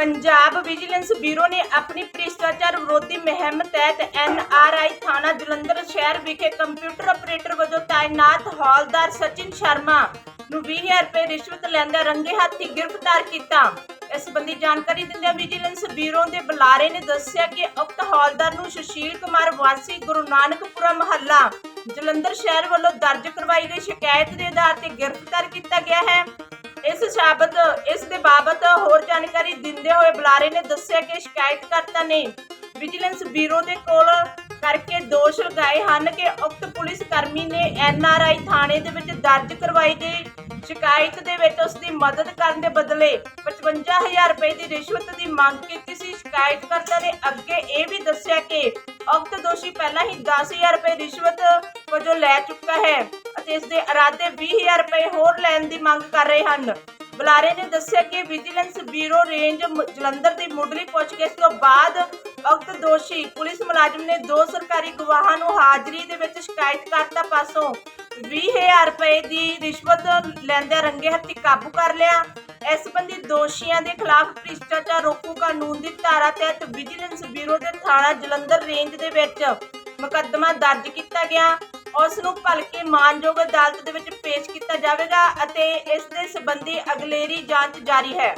Punjab vigilance bureau ਨੇ ਆਪਣੀ ਭ੍ਰਿਸ਼ਟਾਚਾਰ ਵਿਰੋਧੀ ਮੁਹਿੰਮ ਤਹਿਤ ਐਨਆਰਆਈ ਥਾਣਾ ਜਲੰਧਰ ਸ਼ਹਿਰ ਵਿਖੇ ਕੰਪਿਊਟਰ ਆਪਰੇਟਰ ਵਜੋਂ ਤਾਇਨਾਤ ਹੌਲਦਾਰ ਸਚਿਨ ਸ਼ਰਮਾ ਨੂੰ 20000 ਰੁਪਏ ਰਿਸ਼ਵਤ ਲੈਂਦਾ ਰੰਗੇ ਹੱਥੀ ਗ੍ਰਿਫਤਾਰ ਕੀਤਾ। ਇਸ ਸੰਬੰਧੀ ਜਾਣਕਾਰੀ ਦਿੰਦਿਆਂ ਵਿਜੀਲੈਂਸ ਬਿਊਰੋ ਦੇ ਬੁਲਾਰੇ ਨੇ ਦੱਸਿਆ ਕਿ ਉਕਤ ਹੌਲਦਾਰ ਨੂੰ ਸੁਸ਼ੀਲ ਕੁਮਾਰ ਵਾਸੀ ਗੁਰੂ ਨਾਨਕਪੁਰਾ ਮਹੱਲਾ ਜਲੰਧਰ ਸ਼ਹਿਰ ਵੱਲੋਂ ਦਰਜ ਕਰਵਾਈ ਗਈ ਸ਼ਿਕਾਇਤ ਦੇ ਆਧਾਰ ਤੇ ਗ੍ਰਿਫਤਾਰ ਕੀਤਾ ਗਿਆ ਹੈ। ਇਸ ਸ਼ਬਦ ਇਸ ਦੇ ਬਾਬਤ ਹੋਰ ਜਾਣਕਾਰੀ ਦਿੰਦੇ ਹੋਏ ਬੁਲਾਰੇ ਨੇ ਦੱਸਿਆ ਕਿ ਸ਼ਿਕਾਇਤਕਰਤਾ ਨੇ ਵਿਜੀਲੈਂਸ ਬਿਊਰੋ ਦੇ ਕੋਲ ਕਰਕੇ ਦੋਸ਼ ਲਗਾਏ ਹਨ ਕਿ ਉਕਤ ਪੁਲਿਸ ਕਰਮੀ ਨੇ ਐਨਆਰਆਈ ਥਾਣੇ ਦੇ ਵਿੱਚ ਦਰਜ ਕਰਵਾਈ ਗਈ ਸ਼ਿਕਾਇਤ ਦੇ ਵਿੱਚ ਉਸ ਦੀ ਮਦਦ ਕਰਨ ਦੇ ਬਦਲੇ 55000 ਰੁਪਏ ਦੀ ਰਿਸ਼ਵਤ ਦੀ ਮੰਗ ਕੀਤੀ ਸੀ। ਸ਼ਿਕਾਇਤਕਰਤਾ ਨੇ ਅੱਗੇ ਇਹ ਵੀ ਦੱਸਿਆ ਕਿ ਉਕਤ ਦੋਸ਼ੀ ਪਹਿਲਾਂ ਹੀ 10000 ਰੁਪਏ ਰਿਸ਼ਵਤ ਵਜੋਂ ਲੈ ਚੁੱਕਾ ਹੈ ਅਤੇ ਇਸ ਦੇ ਇਰਾਦੇ 20000 ਰੁਪਏ ਹੋਰ ਲੈਣ ਦੀ ਮੰਗ ਕਰ ਰਹੇ ਹਨ। ਬੁਲਾਰੇ ਨੇ ਦੱਸਿਆ ਕਿ ਵਿਜੀਲੈਂਸ ਬਿਊਰੋ ਰੇਂਜ ਜਲੰਧਰ ਦੀ ਮੁੱਢਲੀ ਪੁੱਛਗਿੱਛ ਤੋਂ ਬਾਅਦ ਉਕਤ ਦੋਸ਼ੀ ਪੁਲਿਸ ਮੁਲਾਜ਼ਮ ਨੇ ਦੋ ਸਰਕਾਰੀ ਗਵਾਹਾਂ ਨੂੰ ਹਾਜ਼ਰੀ ਦੇ ਵਿੱਚ ਸ਼ਿਕਾਇਤਕਰਤਾ ਪਾਸੋਂ 20000 ਰੁਪਏ ਦੀ ਰਿਸ਼ਵਤ ਲੈਂਦੇ ਰੰਗੇ ਹੱਥੀ ਕਾਬੂ ਕਰ ਲਿਆ। ਇਸ ਸੰਬੰਧੀ ਦੋਸ਼ੀਆਂ ਦੇ ਖਿਲਾਫ ਭ੍ਰਿਸ਼ਟਾਚਾਰ ਰੋਕੂ ਕਾਨੂੰਨ ਦੀ ਧਾਰਾ ਤਹਿਤ ਵਿਜੀਲੈਂਸ ਬਿਊਰੋ ਦੇ ਥਾਣਾ ਜਲੰਧਰ ਰੇਂਜ ਦੇ ਵਿੱਚ ਮੁਕੱਦਮਾ ਦਰਜ ਕੀਤਾ ਗਿਆ। ਉਸ ਨੂੰ ਭਲਕੇ ਮਾਨਯੋਗ ਅਦਾਲਤ ਦੇ ਵਿੱਚ ਪੇਸ਼ ਕੀਤਾ ਜਾਵੇਗਾ ਅਤੇ ਇਸ ਦੇ ਸੰਬੰਧੀ ਅਗਲੇਰੀ ਜਾਂਚ ਜਾਰੀ ਹੈ।